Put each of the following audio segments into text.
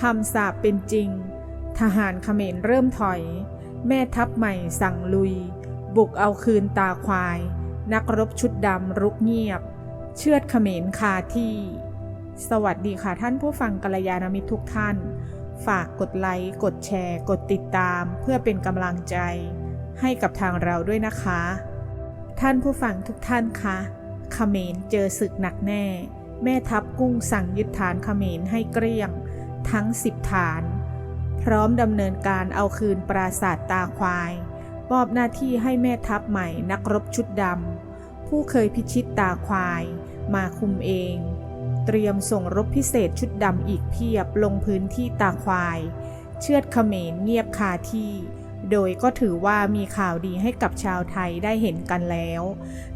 คำสาปเป็นจริง ทหารเขมรเริ่มถอย แม่ทัพใหม่สั่งลุย บุกเอาคืนตาควาย นักรบชุดดำรุกเงียบ เชือดเขมรคาที่ สวัสดีค่ะท่านผู้ฟังกัลยาณมิตรทุกท่าน ฝากกดไลค์ กดแชร์ กดติดตามเพื่อเป็นกำลังใจ ให้กับทางเราด้วยนะคะ ท่านผู้ฟังทุกท่านคะเขมรเจอศึกหนักแน่ แม่ทัพกุ้งสั่งยึดฐานเขมรให้เกลี้ยง ทั้งสิบฐาน พร้อมดำเนินการเอาคืนปราสาทตาควาย มอบหน้าที่ให้แม่ทัพใหม่นักรบชุดดำผู้เคยพิชิตตาควาย มาคุมเอง เตรียมส่งรบพิเศษชุดดำอีกเพียบลงพื้นที่ตาควาย เชือดเขมรเงียบคาที่โดยก็ถือว่ามีข่าวดีให้กับชาวไทยได้เห็นกันแล้ว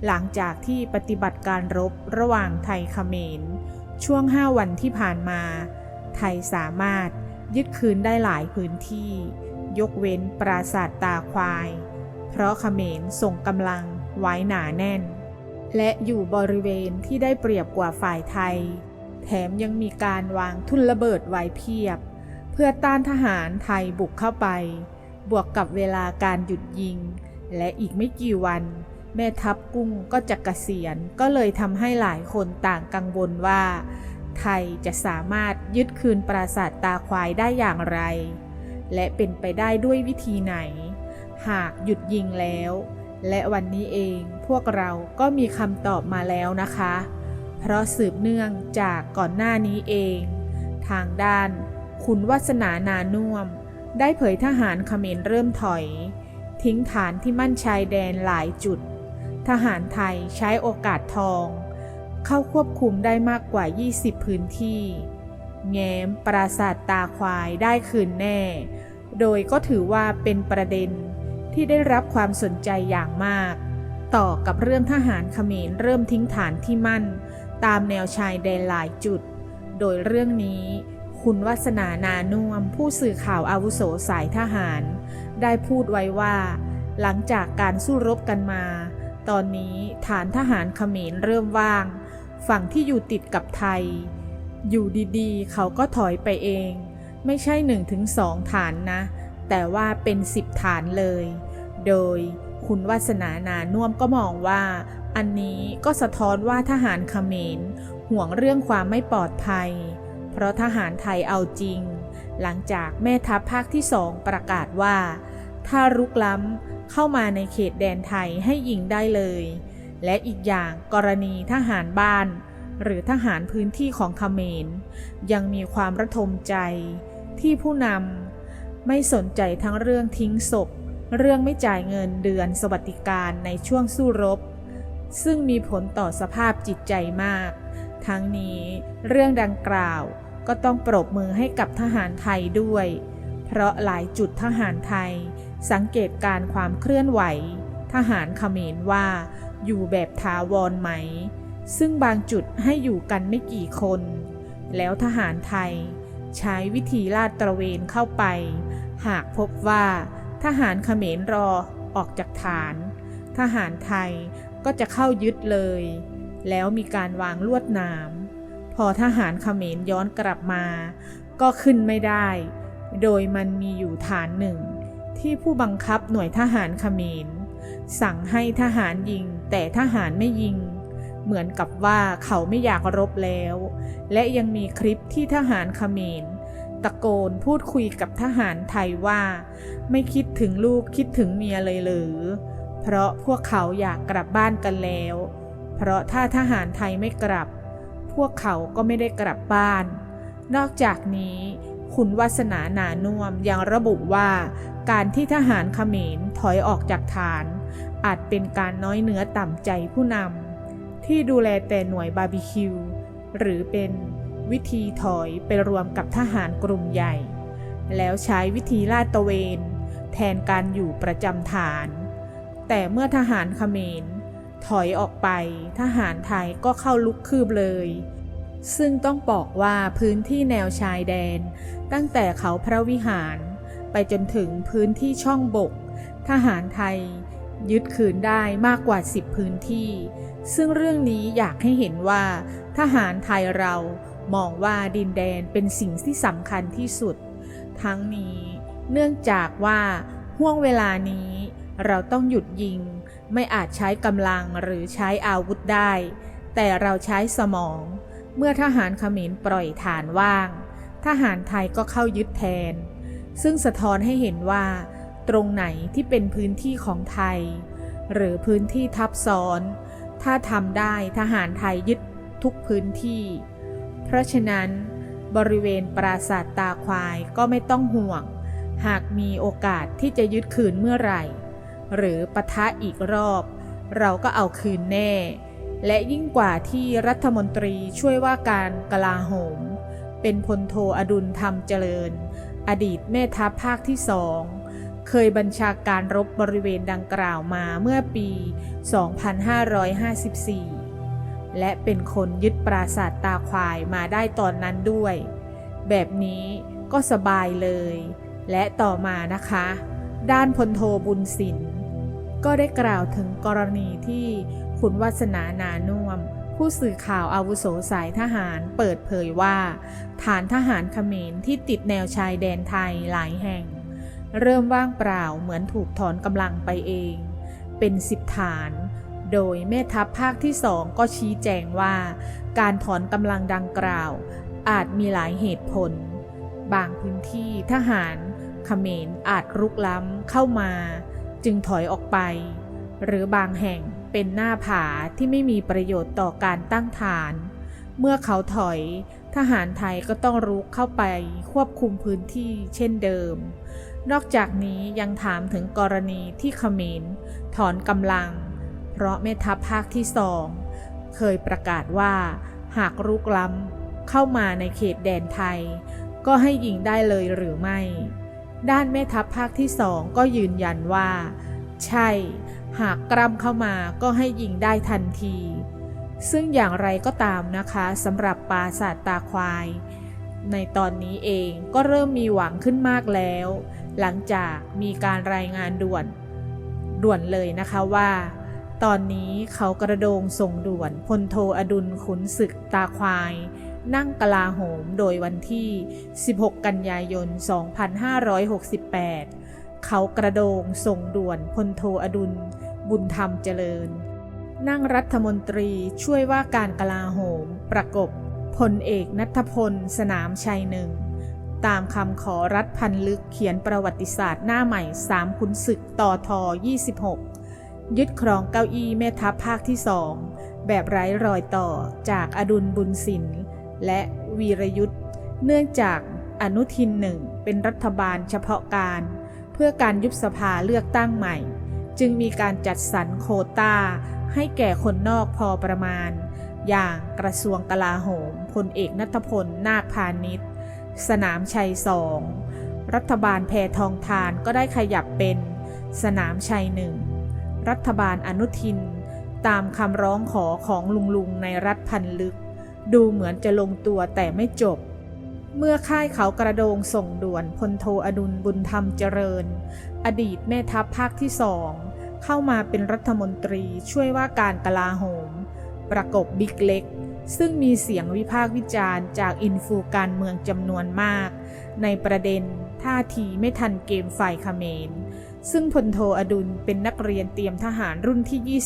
หลังจากที่ปฏิบัติการรบระหว่างไทยเขมร ช่วง 5 วันที่ผ่านมา ทยสามารถยึดคืนได้หลายพื้นที่ ยกเว้นปราสาทตาควาย เพราะเขมรส่งกำลังไว้หนาแน่น และอยู่บริเวณที่ได้เปรียบกว่าฝ่ายไทย แถมยังมีการวางทุนระเบิดไว้เพียบ เพื่อต้านทหารไทยบุกเข้าไป บวกกับเวลาการหยุดยิง และอีกไม่กี่วันแม่ทัพกุ้งก็จะกะเกษียณก็เลยทำให้หลายคนต่างกังวลว่า ไทยจะสามารถยึดคืนปราสาทตาควายได้อย่างไร และเป็นไปได้ด้วยวิธีไหน หากหยุดยิงแล้ว และวันนี้เองพวกเราก็มีคำตอบมาแล้วนะคะ เพราะสืบเนื่องจากก่อนหน้านี้เอง ทางด้าน คุณวัสนานานุ่มได้เผยทหารเขมรเริ่มถอย ทิ้งฐานที่มั่นชายแดนหลายจุด ทหารไทยใช้โอกาสทอง เข้าควบคุมได้มากกว่า 20 พื้นที่ แง้มปราสาทตาควายได้คืนแน่ โดยก็ถือว่าเป็นประเด็นที่ได้รับความสนใจอย่างมาก ต่อกับเรื่องทหารเขมรเริ่มทิ้งฐานที่มั่น ตามแนวชายแดนหลายจุด โดยเรื่องนี้คุณวัสนานานุ่มผู้สื่อข่าวอาวุโสสายทหาร ได้พูดไว้ว่า หลังจากการสู้รบกันมา ตอนนี้ฐานทหารเขมรเริ่มว่าง ฝั่งที่อยู่ติดกับไทย อยู่ดีๆ เขาก็ถอยไปเอง ไม่ใช่หนึ่งถึงสองฐานนะ แต่ว่าเป็นสิบฐานเลย โดยคุณวัสนานานุ่วมก็มองว่า อันนี้ก็สะท้อนว่าทหารเขมรห่วงเรื่องความไม่ปลอดภัย เพราะทหารไทยเอาจริง หลังจากแม่ทัพภาคที่สองประกาศว่า ถ้ารุกล้ำเข้ามาในเขตแดนไทยให้ยิงได้เลย และอีกอย่างกรณีทหารบ้าน หรือทหารพื้นที่ของเขมร ยังมีความระทมใจ ที่ผู้นำไม่สนใจทั้งเรื่องทิ้งศพ เรื่องไม่จ่ายเงินเดือนสวัสดิการในช่วงสู้รบ ซึ่งมีผลต่อสภาพจิตใจมาก ทั้งนี้เรื่องดังกล่าวก็ต้องปรบมือให้กับทหารไทยด้วย เพราะหลายจุดทหารไทย สังเกตการความเคลื่อนไหว ทหารเขมรว่า อยู่แบบถาวรไหม ซึ่งบางจุดให้อยู่กันไม่กี่คน แล้วทหารไทยใช้วิธีลาดตระเวนเข้าไป หากพบว่าทหารเขมรรอออกจากฐาน ทหารไทยก็จะเข้ายึดเลย แล้วมีการวางลวดหนาม พอทหารเขมรย้อนกลับมา ก็ขึ้นไม่ได้ โดยมันมีอยู่ฐานหนึ่ง ที่ผู้บังคับหน่วยทหารเขมร สั่งให้ทหารยิง แต่ทหารไม่ยิง เหมือนกับว่าเขาไม่อยากรบแล้ว และยังมีคลิปที่ทหารเขมรตะโกนพูดคุยกับทหารไทยว่า ไม่คิดถึงลูกคิดถึงเมียเลยหรือ เพราะพวกเขาอยากกลับบ้านกันแล้ว เพราะถ้าทหารไทยไม่กลับ พวกเขาก็ไม่ได้กลับบ้าน นอกจากนี้คุณวัสนาหนานุ่มยังระบุว่า การที่ทหารเขมรถอยออกจากฐาน อาจเป็นการน้อยเนื้อต่ำใจผู้นำที่ดูแลแต่หน่วยบาร์บีคิว หรือเป็นวิธีถอยไปรวมกับทหารกลุ่มใหญ่ แล้วใช้วิธีลาดตระเวน แทนการอยู่ประจำฐาน แต่เมื่อทหารเขมร ถอยออกไปทหารไทยก็เข้าลุกคืบเลย ซึ่งต้องบอกว่าพื้นที่แนวชายแดน ตั้งแต่เขาพระวิหาร ไปจนถึงพื้นที่ช่องบก ทหารไทย ยึดคืนได้มากกว่า 10 พื้นที่ ซึ่งเรื่องนี้อยากให้เห็นว่า ทหารไทยเรามองว่าดินแดนเป็นสิ่งที่สำคัญที่สุด ทั้งนี้เนื่องจากว่าห่วงเวลานี้เราต้องหยุดยิง ไม่อาจใช้กำลังหรือใช้อาวุธได้ แต่เราใช้สมอง เมื่อทหารเขมรปล่อยฐานว่าง ทหารไทยก็เข้ายึดแทน ซึ่งสะท้อนให้เห็นว่า ตรงไหนที่เป็นพื้นที่ของไทย หรือพื้นที่ทับซ้อน ถ้าทำได้ทหารไทยยึดทุกพื้นที่ เพราะฉะนั้น บริเวณปราสาทตาควายก็ไม่ต้องห่วง หากมีโอกาสที่จะยึดคืนเมื่อไหร่ หรือปะทะอีกรอบ เราก็เอาคืนแน่ และยิ่งกว่าที่รัฐมนตรีช่วยว่าการกลาโหม เป็นพลโทอดุลธรรมเจริญ อดีตแม่ทัพภาคที่สอง เคยบัญชาการรบบริเวณดังกล่าวมาเมื่อปี 2554 และเป็นคนยึดปราสาทตาควายมาได้ตอนนั้นด้วย แบบนี้ก็สบายเลย และต่อมานะคะ ด้านพลโทบุญสินก็ได้กล่าวถึงกรณีที่คุณวัสนานานุ่มผู้สื่อข่าวอาวุโสสายทหารเปิดเผยว่า ฐานทหารเขมรที่ติดแนวชายแดนไทยหลายแห่ง เริ่มว่างเปล่าเหมือนถูกถอนกำลังไปเอง เป็นสิบฐาน โดยแม่ทัพภาคที่สองก็ชี้แจงว่า การถอนกำลังดังกล่าว อาจมีหลายเหตุผล บางพื้นที่ทหารเขมรอาจรุกล้ำเข้ามา จึงถอยออกไป หรือบางแห่งเป็นหน้าผาที่ไม่มีประโยชน์ต่อการตั้งฐาน เมื่อเขาถอย ทหารไทยก็ต้องรุกเข้าไปควบคุมพื้นที่เช่นเดิม นอกจากนี้ยังถามถึงกรณีที่เขมรถอนกำลัง เพราะแม่ทัพภาคที่สองเคยประกาศว่า หากรุกล้ำเข้ามาในเขตแดนไทย ก็ให้ยิงได้เลยหรือไม่ ด้านแม่ทัพภาคที่สองก็ยืนยันว่า ใช่ หากกล้ำเข้ามาก็ให้ยิงได้ทันที ซึ่งอย่างไรก็ตามนะคะสำหรับปราสาทตาควาย ในตอนนี้เองก็เริ่มมีหวังขึ้นมากแล้ว หลังจากมีการรายงานด่วน ด่วนเลยนะคะว่า ตอนนี้เขากระโดงส่งด่วนพลโทอดุลขุนศึกตาควาย นั่งกลาโหมโดยวันที่ 16 กันยายน 2568 เขากระโดงส่งด่วนพลโทอดุลบุญธรรมเจริญ นั่งรัฐมนตรีช่วยว่าการกลาโหมประกบพลเอกนัทพลสนามชัยหนึ่ง ตามคำขอรัฐพันลึกเขียนประวัติศาสตร์หน้าใหม่สามขุนศึกต่อทอ 26 ยึดครองเก้าอี้แม่ทัพภาคที่สองแบบไร้รอยต่อจากอดุลบุญสินและวีรยุทธ์ เนื่องจากอนุทินหนึ่งเป็นรัฐบาลเฉพาะการ เพื่อการยุบสภาเลือกตั้งใหม่ จึงมีการจัดสรรโคตาให้แก่คนนอกพอประมาณ อย่างกระทรวงกลาโหมพลเอกนัทพลนาคพาณิชย์ สนามชัยสองรัฐบาลแพทองทานก็ได้ขยับเป็น สนามชัยหนึ่งรัฐบาลอนุทิน ตามคำร้องขอของลุงลุงในรัฐพันลึก ดูเหมือนจะลงตัวแต่ไม่จบ เมื่อค่ายเขากระโดงส่งด่วนพลโทอดุลบุญธรรมเจริญ อดีตแม่ทัพภาคที่สองเข้ามาเป็นรัฐมนตรีช่วยว่าการกลาโหม ประกบบิ๊กเล็ก ซึ่งมีเสียงวิพากษ์วิจารณ์จากอินฟูการเมืองจำนวนมาก ในประเด็นท่าทีไม่ทันเกมฝ่ายเขมร ซึ่งพลโทอดุลเป็นนักเรียนเตรียมทหารรุ่นที่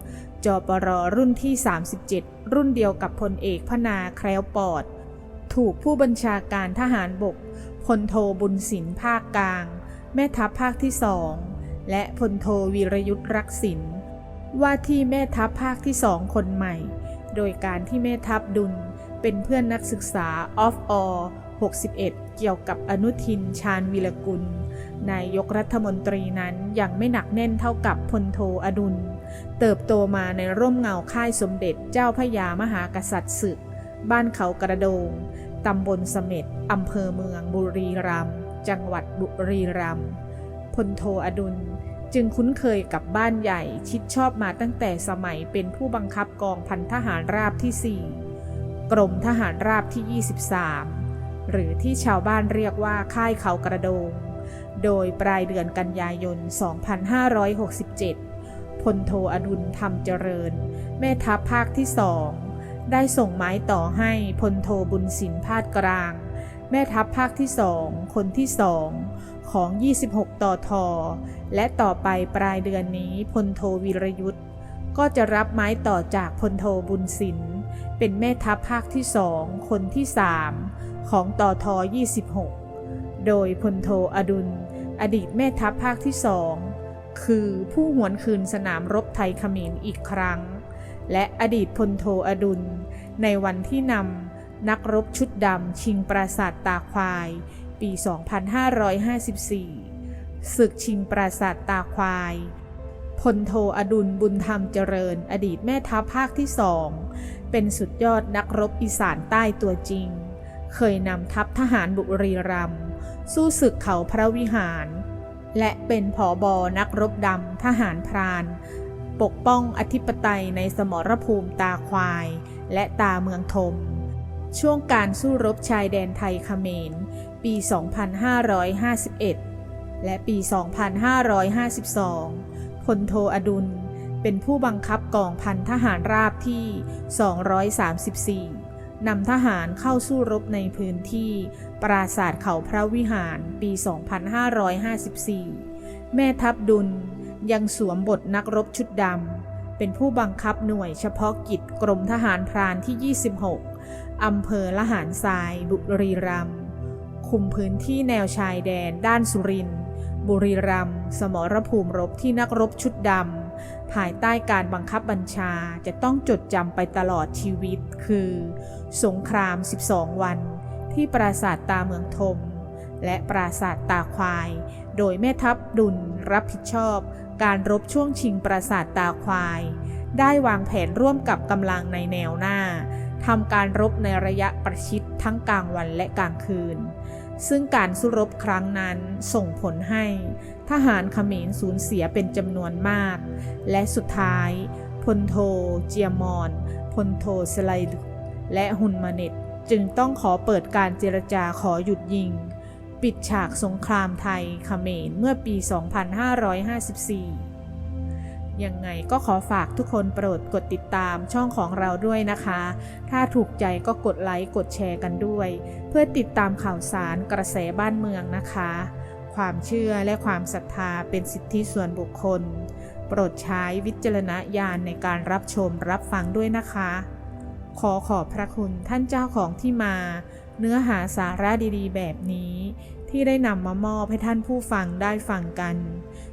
26 จปรรุ่นที่ 37 รุ่นเดียวกับพลเอกพนาแคล้วปอด ถูกผู้บัญชาการทหารบกพลโทบุญสินภาคกลาง แม่ทัพภาคที่สองและพลโทวีรยุทธรักษินว่าที่แม่ทัพภาคที่สองคนใหม่ โดยการที่แม่ทัพดุลเป็นเพื่อนนักศึกษาออฟออ61 เกี่ยวกับอนุทินชาญวิรกุล นายกรัฐมนตรีนั้นยังไม่หนักแน่นเท่ากับพลโทอดุล เติบโตมาในร่มเงาค่ายสมเด็จเจ้าพระยามหากษัตริย์ศึก บ้านเขากระโดง ตำบลเสม็ดอำเภอเมืองบุรีรัมย์จังหวัดบุรีรัมย์พลโทอดุล จึงคุ้นเคยกับบ้านใหญ่ชิดชอบมาตั้งแต่สมัยเป็นผู้บังคับกองพันทหารราบที่ 4 กรมทหารราบที่ 23 หรือที่ชาวบ้านเรียกว่าค่ายเขากระโดง โดยปลายเดือนกันยายน 2567 พลโทอดุลธรรมเจริญ แม่ทัพภาคที่สองได้ส่งไม้ต่อให้พลโทบุญสินพาดกลาง แม่ทัพภาคที่สองคนที่สอง ของ 26 ต่อทอและต่อไปปลายเดือนนี้พลโทวีรยุทธ์ก็จะรับไม้ต่อจากพลโทบุญสินเป็นแม่ทัพภาคที่สองคนที่สามของต่อทอ26 โดยพลโทอดุล อดีตแม่ทัพภาคที่สองคือผู้หวนคืนสนามรบไทยขมรอีกครั้ง และอดีตพลโทอดุล ในวันที่นำนักรบชุดดำชิงปราสาทตาควาย ปี 2554 ศึกชิงปราสาทตาควาย พลโทอดุลบุญธรรมเจริญอดีตแม่ทัพภาคที่สอง เป็นสุดยอดนักรบอีสานใต้ตัวจริง เคยนำทัพทหารบุรีรัมย์สู้ศึกเขาพระวิหาร และเป็นผอบอนักรบดำทหารพราน ปกป้องอธิปไตยในสมรภูมิตาควาย และตาเมืองทมช่วงการสู้รบชายแดนไทยเขมร ปี 2551 และปี 2552พลโทอดุลเป็นผู้บังคับกองพันทหารราบที่ 234 นำทหารเข้าสู้รบในพื้นที่ ปราสาทเขาพระวิหารปี 2554 แม่ทัพดุลยังสวมบทนักรบชุดดำ เป็นผู้บังคับหน่วยเฉพาะกิจกรมทหารพรานที่ 26 อำเภอละหารทราย บุรีรัมย์ คุมพื้นที่แนวชายแดนด้านสุรินทร์บุรีรัมย์สมรภูมิรบที่นักรบชุดดำภายใต้การบังคับบัญชาจะต้องจดจำไปตลอดชีวิต คือ สงคราม 12 วัน ที่ปราสาทตาเมืองทม และปราสาทตาควาย โดยแม่ทัพดุลรับผิดชอบ การรบช่วงชิงปราสาทตาควาย ได้วางแผนร่วมกับกำลังในแนวหน้าทำการรบในระยะประชิดทั้งกลางวันและกลางคืน ซึ่งการสู้รบครั้งนั้นส่งผลให้ทหารเขมรสูญเสียเป็นจำนวนมาก และสุดท้ายพลโทเจียมอนพลโทสไลด์และฮุนมาเน็ตจึงต้องขอเปิดการเจรจาขอหยุดยิง ปิดฉากสงครามไทยเขมรเมื่อปี 2554 ยังไงก็ขอฝากทุกคนโปรดกดติดตามช่องของเราด้วยนะคะ ถ้าถูกใจก็กดไลค์กดแชร์กันด้วย เพื่อติดตามข่าวสารกระแสบ้านเมืองนะคะ ความเชื่อและความศรัทธาเป็นสิทธิส่วนบุคคล โปรดใช้วิจารณญาณในการรับชมรับฟังด้วยนะคะ ขอขอบพระคุณท่านเจ้าของที่มา เนื้อหาสาระดีๆ แบบนี้ ที่ได้นำมามอบให้ท่านผู้ฟังได้ฟังกัน